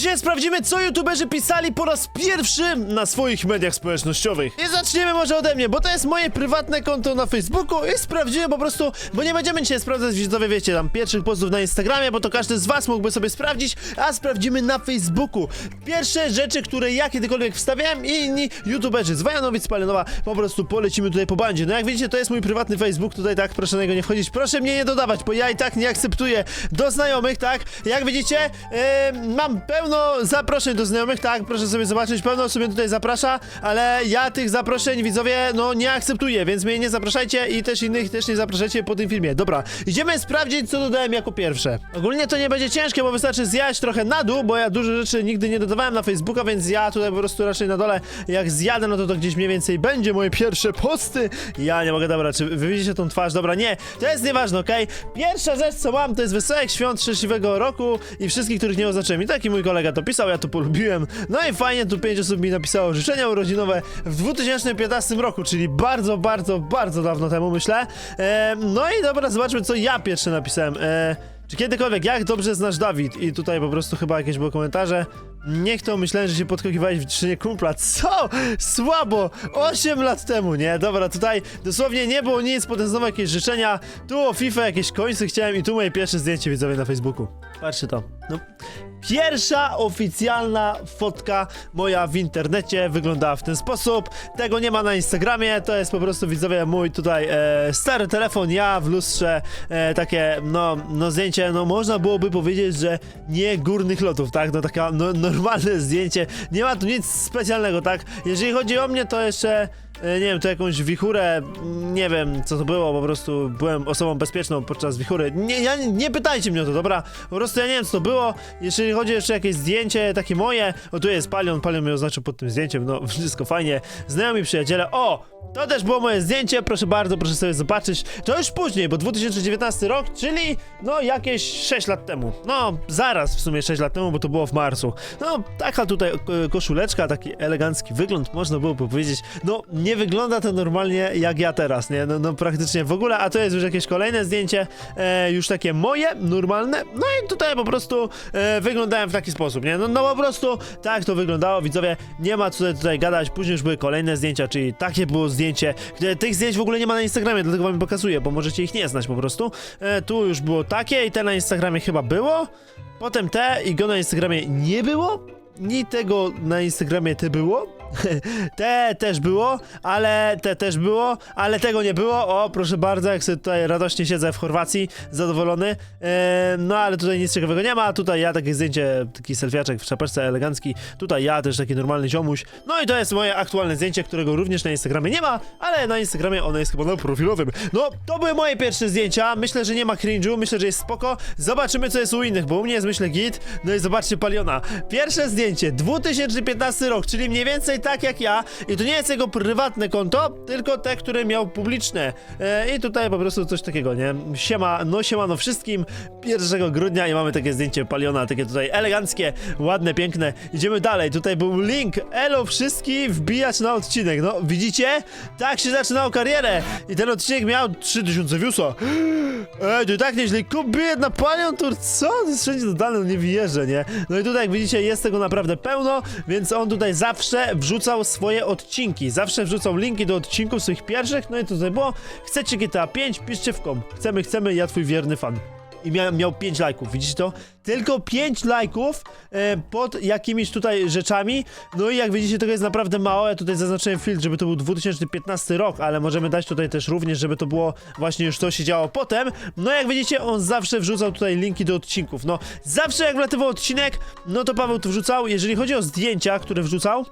Dzisiaj sprawdzimy, co youtuberzy pisali po raz pierwszy na swoich mediach społecznościowych. I zaczniemy może ode mnie, bo to jest moje prywatne konto na Facebooku i sprawdzimy po prostu, bo nie będziemy dzisiaj sprawdzać widzowie, wiecie, tam pierwszych postów na Instagramie, bo to każdy z was mógłby sobie sprawdzić, a sprawdzimy na Facebooku. Pierwsze rzeczy, które ja kiedykolwiek wstawiałem i inni youtuberzy z Wojanowic Palenowa po prostu polecimy tutaj po bandzie. No jak widzicie, to jest mój prywatny Facebook, tutaj tak, proszę na niego nie wchodzić, proszę mnie nie dodawać, bo ja i tak nie akceptuję do znajomych, tak? Jak widzicie, e, mam pełno zaproszeń do znajomych, tak? Proszę sobie zobaczyć, pełno osób mnie tutaj zaprasza, ale ja tych zaproszeń, widzowie, no nie akceptuję, więc mnie nie zapraszajcie i też innych też nie zapraszajcie po tym filmie. Dobra, idziemy sprawdzić, co dodałem jako pierwsze. Ogólnie to nie będzie ciężkie, bo wystarczy zjadać trochę na dół, bo ja dużo rzeczy nigdy nie dodawałem na Facebooka, więc ja tutaj po prostu raczej na dole, jak zjadę, no to to gdzieś mniej więcej będzie moje pierwsze posty. Ja nie mogę, dobra, czy wy widzicie tą twarz? Dobra, nie, to jest nieważne, okej? Pierwsza rzecz, co mam, to jest wesołych świąt szczęśliwego roku i wszystkich, których nie oznaczyłem. I taki mój kolega to pisał, ja to polubiłem. No i fajnie, tu pięć osób mi napisało życzenia urodzinowe w 2015 roku, czyli bardzo, bardzo, bardzo dawno temu, myślę. E, no i dobra, zobaczmy, co ja pierwszy napisałem. E, czy kiedykolwiek, jak dobrze znasz Dawid? I tutaj po prostu chyba jakieś były komentarze. Niech to myślałem, że się podkokiwałeś w czynie kumpla. Co? Słabo! 8 lat temu, nie? Dobra, tutaj dosłownie nie było nic, potem znowu jakieś życzenia. Tu o FIFA jakieś końce chciałem i tu moje pierwsze zdjęcie widzowie na Facebooku. Patrzcie to. No. Pierwsza oficjalna fotka moja w internecie wyglądała w ten sposób. Tego nie ma na Instagramie, to jest po prostu widzowie mój tutaj e, stary telefon, ja w lustrze, e, takie no, no zdjęcie, no można byłoby powiedzieć, że nie górnych lotów, tak? No taka no, normalne zdjęcie, nie ma tu nic specjalnego, tak? Jeżeli chodzi o mnie, to jeszcze nie wiem, to jakąś wichurę, nie wiem co to było, po prostu byłem osobą bezpieczną podczas wichury. Nie, ja, nie pytajcie mnie o to, dobra? Po prostu ja nie wiem co to było. Jeżeli chodzi jeszcze o jakieś zdjęcie takie moje, o tu jest Palion, Palion mnie oznaczył pod tym zdjęciem, no wszystko fajnie. Znajomi przyjaciele, o! To też było moje zdjęcie, proszę bardzo, proszę sobie zobaczyć. To już później, bo 2019 rok, czyli no jakieś 6 lat temu. No, zaraz w sumie 6 lat temu, bo to było w marcu. No, taka tutaj e, koszuleczka, taki elegancki wygląd, można było powiedzieć. No, nie wygląda to normalnie jak ja teraz, nie? No, no praktycznie w ogóle, a to jest już jakieś kolejne zdjęcie, e, już takie moje, normalne. No i tutaj po prostu e, wyglądałem w taki sposób, nie? No, no po prostu tak to wyglądało, widzowie, nie ma tutaj, tutaj gadać. Później już były kolejne zdjęcia, czyli takie było zdjęcie. Tych zdjęć w ogóle nie ma na Instagramie, dlatego wam pokazuję, bo możecie ich nie znać po prostu. E, tu już było takie i te na Instagramie chyba było. Potem te i go na Instagramie nie było. Ni tego na Instagramie te było. te też było, ale te też było, ale tego nie było. O, proszę bardzo, jak sobie tutaj radośnie siedzę w Chorwacji, zadowolony. E, no ale tutaj nic ciekawego nie ma. Tutaj ja takie zdjęcie, taki selfiaczek w czapeczce elegancki. Tutaj ja też taki normalny ziomuś. No i to jest moje aktualne zdjęcie, którego również na Instagramie nie ma, ale na Instagramie ono jest chyba na profilowym. No, to były moje pierwsze zdjęcia. Myślę, że nie ma cringe'u, myślę, że jest spoko. Zobaczymy, co jest u innych, bo u mnie jest myślę git. No i zobaczcie Paliona. Pierwsze zdjęcie, 2015 rok, czyli mniej więcej tak jak ja. I to nie jest jego prywatne konto, tylko te, które miał publiczne. E, I tutaj po prostu coś takiego, nie? Siema, no siemano wszystkim. 1 grudnia i mamy takie zdjęcie Paliona, takie tutaj eleganckie, ładne, piękne. Idziemy dalej, tutaj był link. Elo wszystkich, wbijać na odcinek. No, widzicie? Tak się zaczynał karierę. I ten odcinek miał 3000 viewsa. Ej, to i tak nieźle. Na Palion Tour, co? To jest wszędzie dodane, no nie wierzę, nie? No i tutaj, jak widzicie, jest tego naprawdę pełno, więc on tutaj zawsze wrzucał swoje odcinki. Zawsze wrzucał linki do odcinków swoich pierwszych, no i tutaj było. Chcecie GTA 5? Piszcie w kom. Chcemy, chcemy, ja twój wierny fan. I miał, miał 5 lajków, widzicie to? Tylko 5 lajków e, pod jakimiś tutaj rzeczami. No i jak widzicie, tego jest naprawdę mało. Ja tutaj zaznaczyłem filtr, żeby to był 2015 rok, ale możemy dać tutaj też również, żeby to było właśnie już to się działo potem. No jak widzicie, on zawsze wrzucał tutaj linki do odcinków. No, zawsze jak wlatywał odcinek, no to Paweł to wrzucał. Jeżeli chodzi o zdjęcia, które wrzucał,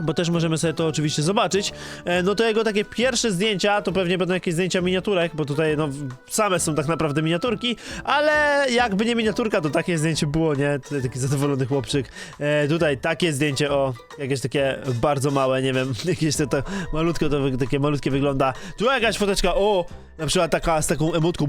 bo też możemy sobie to oczywiście zobaczyć. E, No to jego takie pierwsze zdjęcia, to pewnie będą jakieś zdjęcia miniaturek, bo tutaj no same są tak naprawdę miniaturki, ale jakby nie miniaturka, to takie zdjęcie było, nie? Tutaj taki zadowolony chłopczyk. E, tutaj takie zdjęcie, o, jakieś takie bardzo małe, nie wiem, jakieś to, to malutko to takie malutkie wygląda. Tu jakaś foteczka, o, na przykład taka z taką emotką.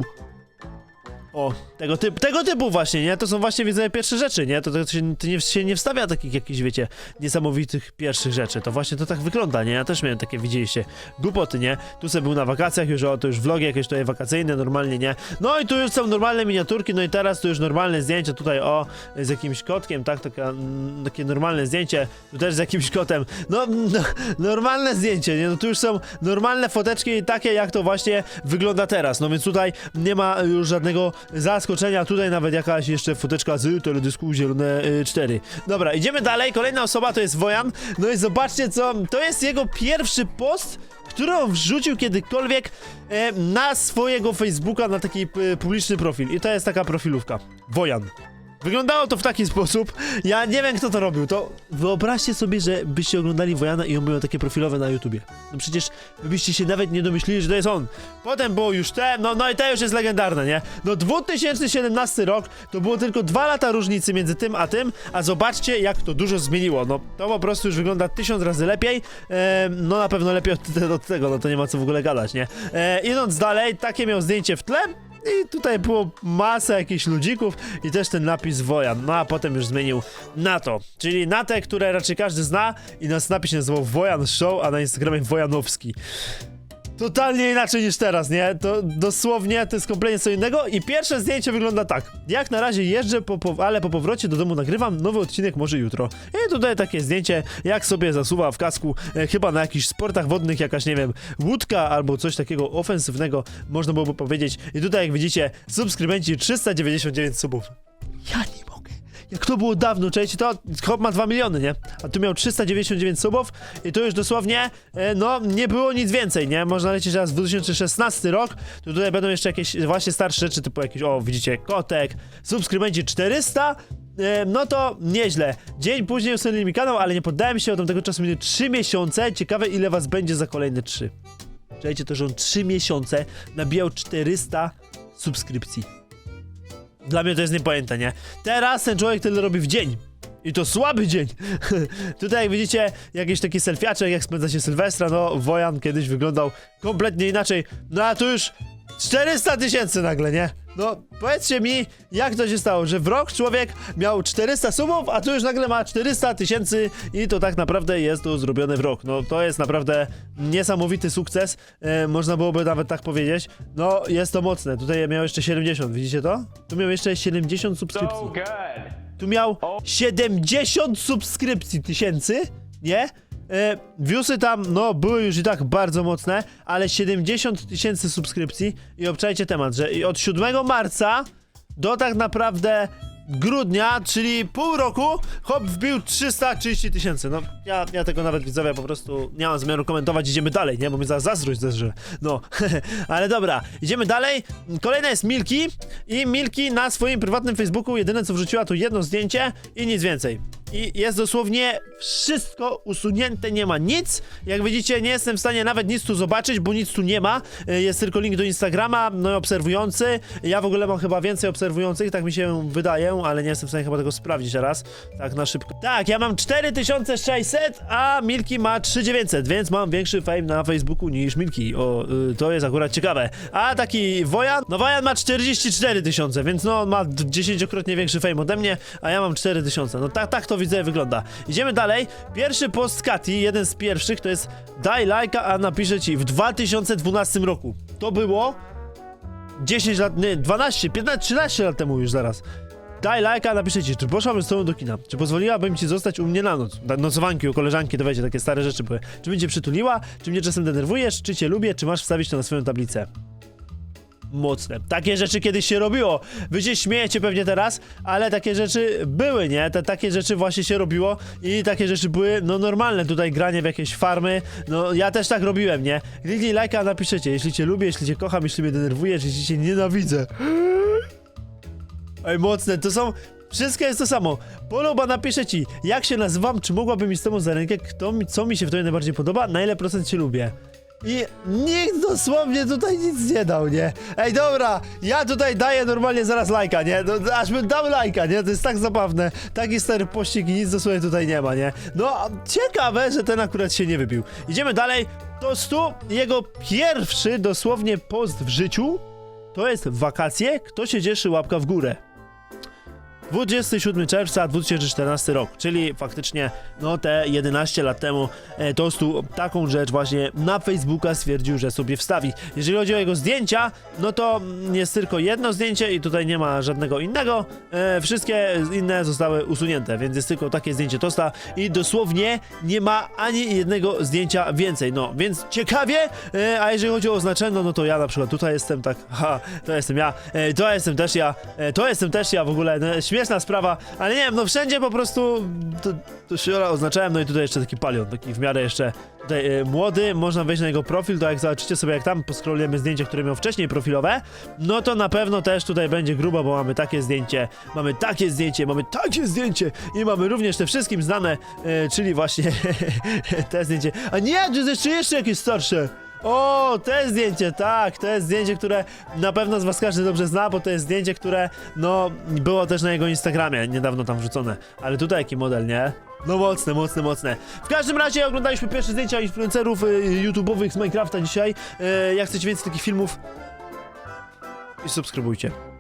O, tego, typu, tego typu właśnie, nie? To są właśnie, widzę, pierwsze rzeczy, nie? To, to, się, to nie, się nie wstawia takich jakichś, wiecie, niesamowitych pierwszych rzeczy. To właśnie to tak wygląda, nie? Ja też miałem takie, widzieliście, głupoty, nie? Tu sobie był na wakacjach, już o, to już vlogi jakieś tutaj wakacyjne, normalnie, nie? No i tu już są normalne miniaturki, no i teraz tu już normalne zdjęcia tutaj, o, z jakimś kotkiem, tak? Taka, mm, takie normalne zdjęcie, tu też z jakimś kotem. No, no, normalne zdjęcie, nie? No tu już są normalne foteczki, takie jak to właśnie wygląda teraz. No więc tutaj nie ma już żadnego zaskoczenia. Tutaj nawet jakaś jeszcze foteczka z teledysku Zielone y, 4. Dobra, idziemy dalej. Kolejna osoba to jest Wojan. No i zobaczcie co, to jest jego pierwszy post, który on wrzucił kiedykolwiek e, na swojego Facebooka, na taki e, publiczny profil. I to jest taka profilówka. Wojan. Wyglądało to w taki sposób. Ja nie wiem, kto to robił. To wyobraźcie sobie, że byście oglądali Wojana i on miał takie profilowe na YouTubie. No przecież byście się nawet nie domyślili, że to jest on. Potem było już te, no, no i te już jest legendarne, nie? No 2017 rok to było tylko dwa lata różnicy między tym a tym, a zobaczcie, jak to dużo zmieniło. No to po prostu już wygląda tysiąc razy lepiej. E, no na pewno lepiej od, od tego, no to nie ma co w ogóle gadać, nie? E, idąc dalej, takie miał zdjęcie w tle. I tutaj było masa jakichś ludzików i też ten napis Wojan. No a potem już zmienił na to. Czyli na te, które raczej każdy zna i na snapie się nazywał Wojan Show, a na Instagramie Wojanowski. Totalnie inaczej niż teraz, nie? To dosłownie to jest kompletnie co innego i pierwsze zdjęcie wygląda tak. Jak na razie jeżdżę, po, po, ale po powrocie do domu nagrywam nowy odcinek może jutro. I tutaj takie zdjęcie, jak sobie zasuwa w kasku, e, chyba na jakichś sportach wodnych jakaś, nie wiem, łódka albo coś takiego ofensywnego, można byłoby powiedzieć. I tutaj jak widzicie, subskrybenci 399 subów. Ja nie. Jak to było dawno, czujecie to? Hop ma 2 miliony, nie? A tu miał 399 subów i tu już dosłownie, e, no, nie było nic więcej, nie? Można lecieć teraz w 2016 rok, to tutaj będą jeszcze jakieś właśnie starsze rzeczy, typu jakieś, o, widzicie, kotek, subskrybenci 400, e, no to nieźle. Dzień później usunęli mi kanał, ale nie poddałem się, od tego czasu minęły 3 miesiące, ciekawe ile was będzie za kolejne 3. Czujecie to, że on 3 miesiące nabijał 400 subskrypcji. Dla mnie to jest niepojęte, nie? Teraz ten człowiek tyle robi w dzień. I to słaby dzień. Tutaj jak widzicie, jakiś taki selfiaczek, jak spędza się Sylwestra, no Wojan kiedyś wyglądał kompletnie inaczej. No a tu już 400 tysięcy nagle, nie? No powiedzcie mi, jak to się stało, że w rok człowiek miał 400 subów, a tu już nagle ma 400 tysięcy i to tak naprawdę jest to zrobione w rok. No to jest naprawdę niesamowity sukces, e, można byłoby nawet tak powiedzieć. No jest to mocne, tutaj miał jeszcze 70, widzicie to? Tu miał jeszcze 70 subskrypcji. So good. Tu miał 70 subskrypcji tysięcy, nie? E, viewsy tam, no, były już i tak bardzo mocne, ale 70 tysięcy subskrypcji i obczajcie temat, że od 7 marca do tak naprawdę grudnia, czyli pół roku, hop wbił 330 tysięcy. No, ja, ja tego nawet widzowie po prostu nie mam zamiaru komentować, idziemy dalej, nie? Bo mnie za zazdrość zerze. No, ale dobra, idziemy dalej. Kolejna jest Milki i Milki na swoim prywatnym Facebooku jedyne co wrzuciła to jedno zdjęcie i nic więcej. I jest dosłownie wszystko usunięte, nie ma nic. Jak widzicie, nie jestem w stanie nawet nic tu zobaczyć, bo nic tu nie ma. Y, Jest tylko link do Instagrama, no i obserwujący. Ja w ogóle mam chyba więcej obserwujących, tak mi się wydaje, ale nie jestem w stanie chyba tego sprawdzić teraz. Tak na szybko. Tak, ja mam 4600, a Milki ma 3900, więc mam większy fame na Facebooku niż Milki. O, y, to jest akurat ciekawe. A taki Wojan, no Wojan ma 44 tysiące, więc no on ma dziesięciokrotnie większy fame ode mnie, a ja mam 4000. No tak, tak to widzę wygląda. Idziemy dalej. Pierwszy post Kati, jeden z pierwszych, to jest daj lajka, a napiszę ci w 2012 roku. To było 10 lat, nie, 12, 15, 13 lat temu już zaraz. Daj lajka, napiszę ci, czy poszłabym z tobą do kina? Czy pozwoliłabym ci zostać u mnie na noc? Da- Nocowanki u koleżanki, to wiecie, takie stare rzeczy były. Czy cię przytuliła? Czy mnie czasem denerwujesz? Czy cię lubię? Czy masz wstawić to na swoją tablicę? Mocne. Takie rzeczy kiedyś się robiło. Wy się śmiejecie pewnie teraz, ale takie rzeczy były, nie? Te, takie rzeczy właśnie się robiło i takie rzeczy były, no normalne. Tutaj granie w jakieś farmy, no ja też tak robiłem, nie? Kliknij lajka, napiszecie, jeśli cię lubię, jeśli cię kocham, jeśli mnie denerwujesz, jeśli cię nienawidzę. Ej, mocne, to są... Wszystko jest to samo. Poluba napisze ci, jak się nazywam, czy mogłabym iść z tobą za rękę, kto mi, co mi się w tobie najbardziej podoba, na ile procent cię lubię. I nikt dosłownie tutaj nic nie dał, nie? Ej, dobra, ja tutaj daję normalnie zaraz lajka, nie? No, aż bym dał lajka, nie? To jest tak zabawne. Taki stary pościg i nic dosłownie tutaj nie ma, nie? No, ciekawe, że ten akurat się nie wybił. Idziemy dalej. To stu jego pierwszy dosłownie post w życiu to jest wakacje, kto się cieszy, łapka w górę. 27 czerwca 2014 rok, czyli faktycznie no te 11 lat temu e, Tostu taką rzecz właśnie na Facebooka stwierdził, że sobie wstawi. Jeżeli chodzi o jego zdjęcia, no to jest tylko jedno zdjęcie i tutaj nie ma żadnego innego. E, wszystkie inne zostały usunięte, więc jest tylko takie zdjęcie Tosta i dosłownie nie ma ani jednego zdjęcia więcej. No, więc ciekawie, e, a jeżeli chodzi o oznaczenie, no to ja na przykład tutaj jestem tak, ha, to jestem ja, e, to jestem też ja, e, to jestem też ja w ogóle, no, śmieszna sprawa, ale nie wiem, no wszędzie po prostu to, to się oznaczałem, no i tutaj jeszcze taki palion, taki w miarę jeszcze tutaj e, młody, można wejść na jego profil, to jak zobaczycie sobie jak tam poskrolujemy zdjęcia, które miał wcześniej profilowe, no to na pewno też tutaj będzie grubo, bo mamy takie zdjęcie, mamy takie zdjęcie, mamy takie zdjęcie i mamy również te wszystkim znane, e, czyli właśnie te zdjęcie, a nie, to jest jeszcze, jeszcze jakieś starsze. O, to jest zdjęcie, tak, to jest zdjęcie, które na pewno z was każdy dobrze zna, bo to jest zdjęcie, które, no, było też na jego Instagramie, niedawno tam wrzucone. Ale tutaj jaki model, nie? No mocne, mocne, mocne. W każdym razie oglądaliśmy pierwsze zdjęcia influencerów y, YouTube'owych z Minecrafta dzisiaj. Y, jak chcecie więcej takich filmów, i subskrybujcie.